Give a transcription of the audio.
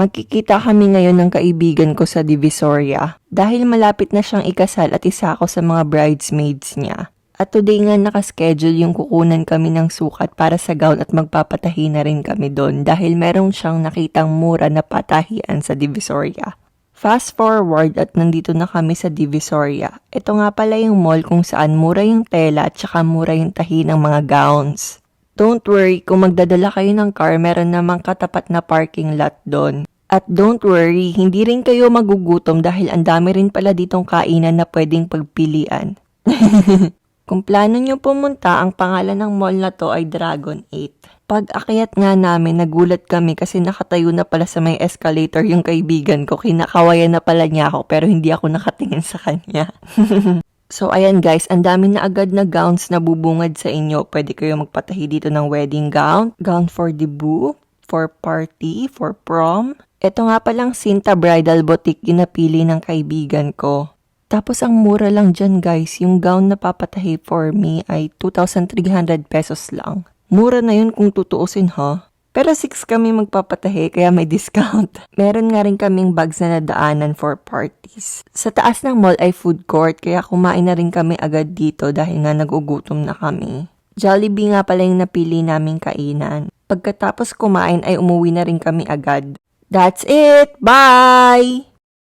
Magkikita kami ngayon ng kaibigan ko sa Divisoria dahil malapit na siyang ikasal at isa ako sa mga bridesmaids niya. At today nga nakaschedule yung kukunan kami ng sukat para sa gown at magpapatahi na rin kami doon dahil merong siyang nakitang mura na patahian sa Divisoria. Fast forward at nandito na kami sa Divisoria. Ito nga pala yung mall kung saan mura yung tela at saka mura yung tahi ng mga gowns. Don't worry, kung magdadala kayo ng car, meron namang katapat na parking lot doon. At don't worry, hindi rin kayo magugutom dahil ang dami rin pala ditong kainan na pwedeng pagpilian. Kung plano nyo pumunta, ang pangalan ng mall na to ay Dragon 8. Pag akyat nga namin, nagulat kami kasi nakatayo na pala sa may escalator yung kaibigan ko. Kinakawayan na pala niya ako pero hindi ako nakatingin sa kanya. so ayan guys, ang dami na agad na gowns na bubungad sa inyo. Pwede kayo magpatahi dito ng wedding gown, gown for debut, for party, for prom. Ito nga palang Sinta Bridal Boutique yung napili ng kaibigan ko. Tapos ang mura lang dyan guys, yung gown na papatahi for me ay 2,300 pesos lang. Mura na yun kung tutuusin ha. Pero 6 kami magpapatahi kaya may discount. Meron nga rin kaming bags na nadaanan for parties. Sa taas ng mall ay food court kaya kumain na rin kami agad dito dahil nga nagugutom na kami. Jollibee nga pala yung napili naming kainan. Pagkatapos kumain ay umuwi na rin kami agad. That's it! Bye!